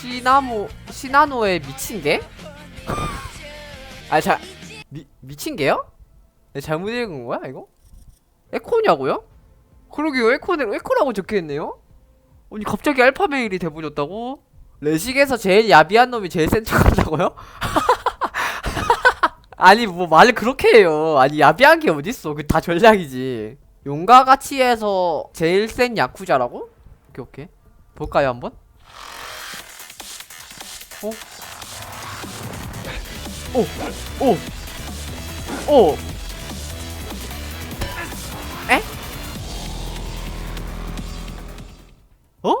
시나무 시나노에 미친 개? 아자 미 미친 개요? 네, 잘못 읽은 거야 이거? 에코냐고요? 그러게요 에코네 에코라고 적혀있네요. 아니 갑자기 알파메일이 돼버렸다고? 레식에서 제일 야비한 놈이 제일 센 척한다고요? 아니 뭐 말을 그렇게 해요. 아니 야비한 게 어딨어? 그 다 전략이지. 용과 가치에서 제일 센 야쿠자라고? 오케이 오케이. 볼까요 한번? 어? 오! 오! 오! 에? 어?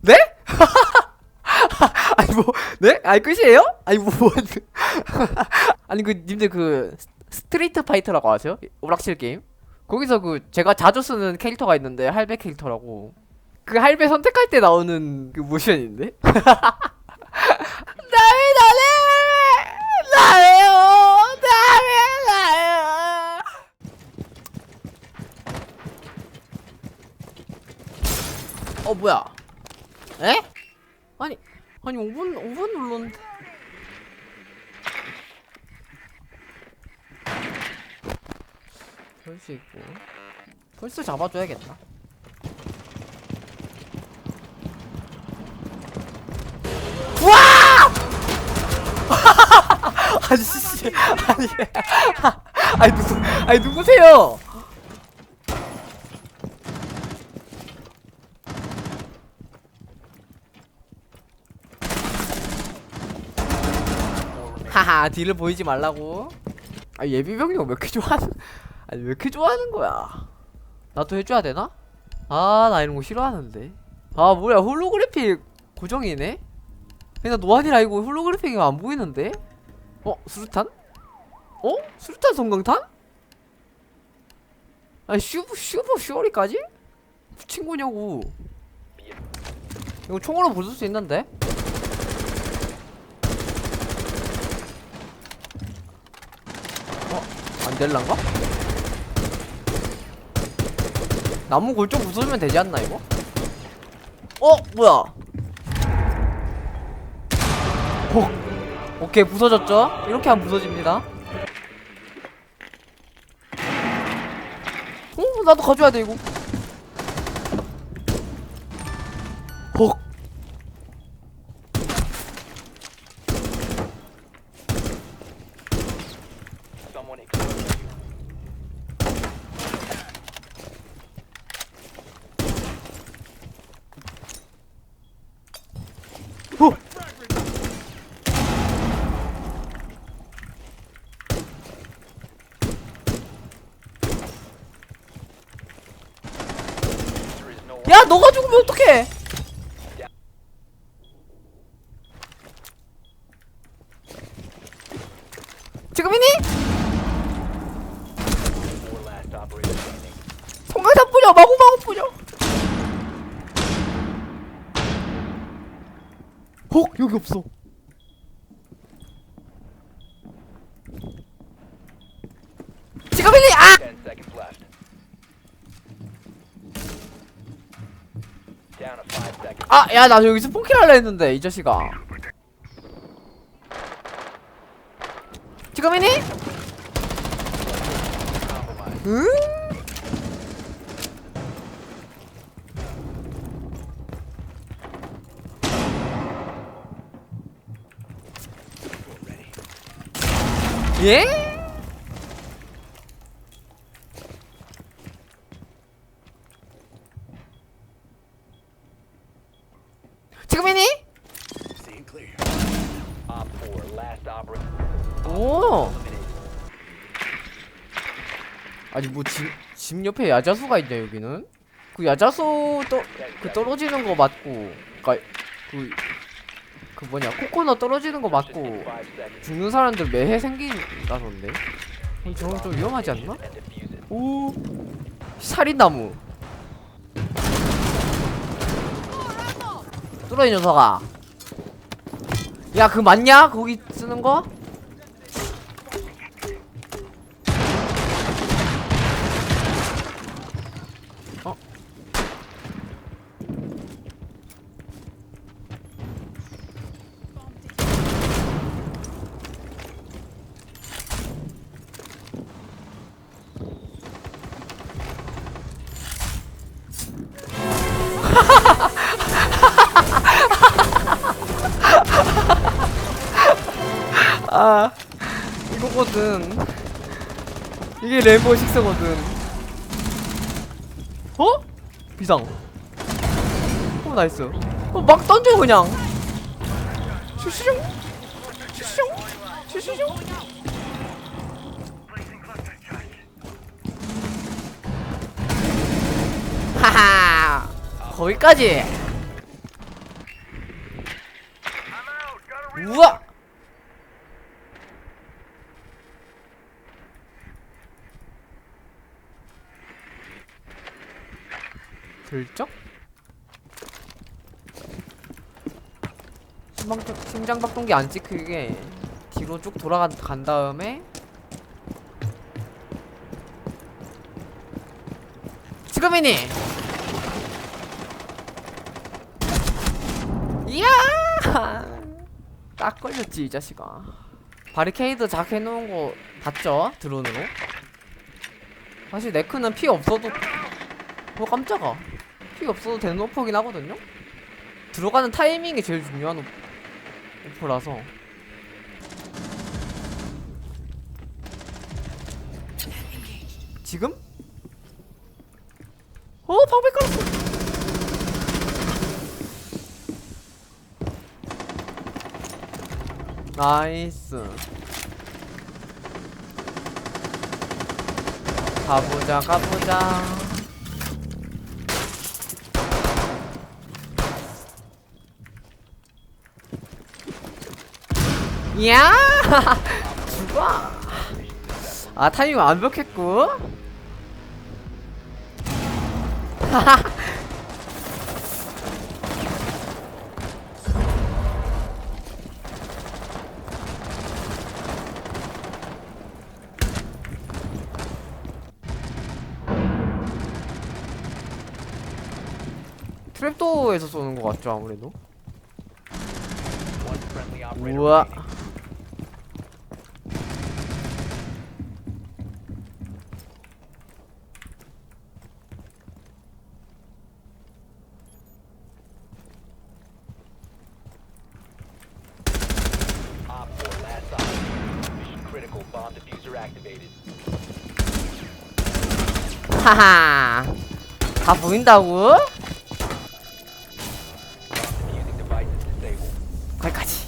네? 아니 뭐 네? 아니 끝이에요? 아니 뭐 아니 그 님들 그 스- 스트리트 파이터라고 아세요? 오락실 게임? 거기서 그 제가 자주 쓰는 캐릭터가 있는데 할배 캐릭터라고 그 할배 선택할 때 나오는 그 모션인데? 나의 나래 나래요 나래 나래 어 뭐야? 에? 아니 아니 5분 5분 눌렀는데. 수 있고. 벌써 잡아줘야겠다. 아니 씨. 아니 아니 누구 아니 누구세요? 하하 뒤를 보이지 말라고. 아 예비병력 왜 이렇게 좋아하는? 아니 왜 이렇게 좋아하는 거야? 나도 해줘야 되나? 아 나 이런 거 싫어하는데. 아 뭐야 홀로그래픽 고정이네? 그냥 노안이라 이거 홀로그래픽이 안 보이는데? 어? 수류탄? 어? 수류탄 성광탄? 아니 슈브 슈브 슈어리까지? 친구냐고 이거 총으로 부술 수 있는데? 어? 안될란가? 나무 골좀 부수면 되지 않나 이거? 어? 뭐야? 어? 오케이 부서졌죠? 이렇게 하면 부서집니다 어? 나도 가져야 돼 이거 어? 야 너가 죽으면 어떡해 지금이니? four last operator standing. 성광탄 뿌려 마구마구 뿌려 헉 여기 없어 지금이니 아! Ten seconds left. Down to five seconds. 아 야 나 여기서 폰킬 할라 했는데 이 자식아 지금이니? 응? 예? 지금이니? 오. 아니 뭐집 옆에 야자수가 있냐 여기는? 그 야자수 떠, 그 떨어지는 거 맞고 그니까 그, 그 뭐냐 코코넛 떨어지는 거 맞고. 죽는 사람들 매해 생긴다던데 어, 저건 좀 위험하지 않나? 오 살인나무 뚫어 이 녀석아 야 그 맞냐? 거기 쓰는 거? 아. 이거거든. 이게 레인보우 식스거든. 어? 비상. 어 나이스. 어 막 던져 그냥. 슈슈슝 슈슈슝 슈슈슝 하하. 거기까지 우와 들쩍? 심장, 심장박동기 안 찍히게. 뒤로 쭉 돌아간 간 다음에. 지금이니! 이야! 딱 걸렸지 이 자식아. 바리케이드 작 해놓은 거 봤죠? 드론으로? 사실 네크는 피 없어도 어 깜짝아. 피 없어도 되는 오퍼긴 하거든요? 들어가는 타이밍이 제일 중요한 오- 오퍼라서. 지금? 어 방패 깔았어. 나이스. 가보자 가보자 야! 죽어! 아 타이밍 완벽했고. 트랩도어에서 쏘는 것 같죠 아무래도? 우와 하하 다 보인다고? 거기까지.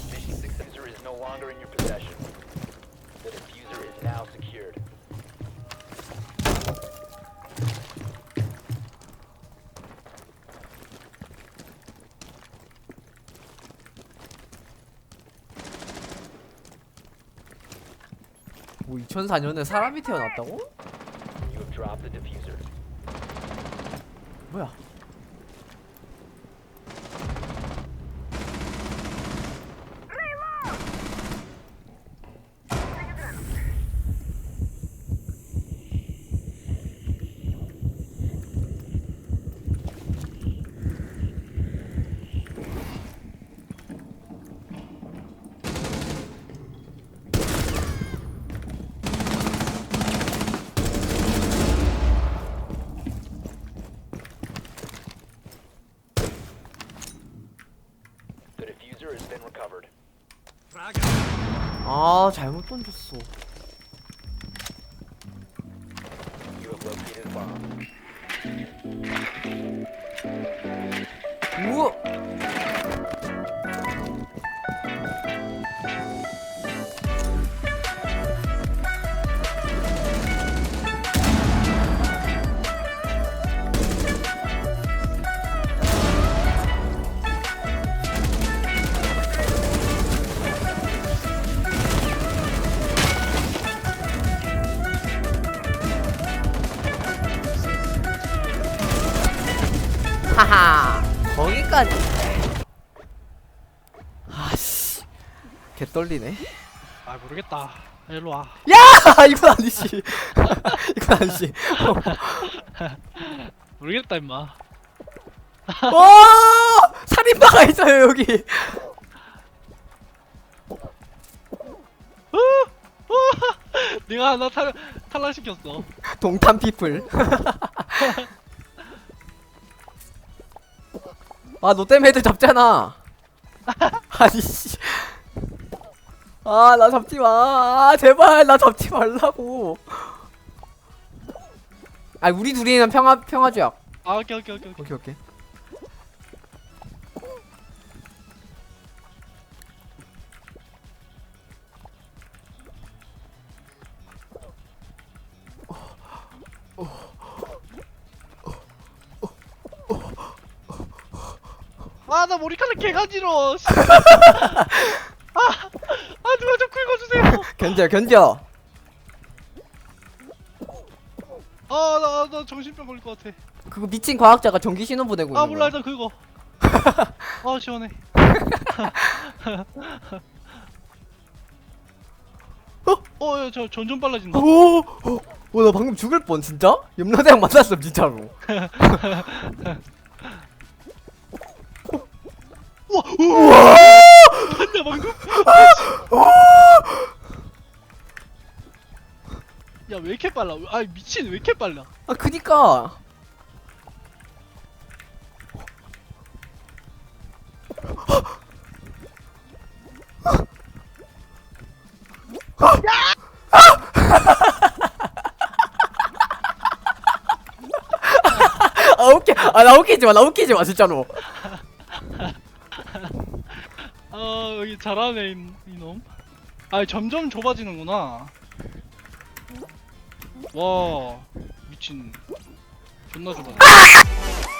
뭐 2004년에 사람이 태어났다고? You have dropped the diffuser. 뭐야 아 잘못 던졌어. 떨리네. 아 모르겠다. 일로 와. 야! 이건 아니지. 이건 아니지. 모르겠다 임마. 오 살인마가 있어요 여기. 네가 나 탈, 탈락시켰어. 동탄 피플. 아너 때문에 애들 잡잖아. 아니 씨 아아나 잡지 마. 아, 제발 나 잡지 말라고. 아 우리 둘이는 평화 평화주야 아 오케이 오케이 오케이 오케이. 오케이 오케이. 아나 머리카락 개간지러. 누가 좀 긁어주세요 견뎌 견뎌. 아 나 나 정신병 걸릴 것 같아. 그거 미친 과학자가 전기 신호 보내고 아 있는 몰라 거야. 일단 긁어 아 시원해. 어저 점점 빨라진다. 오나 방금 죽을 뻔 진짜? 염라대왕 만났어 진짜로. 봤냐 방금? 야왜 이렇게 빨라? 아 미친 왜 이렇게 빨라? 아 그니까 아 웃기 아나 웃기지 마나 웃기지 마 진짜로 아 여기 잘하네 이, 이놈. 아 점점 좁아지는구나. 와 미친 존나 좁아.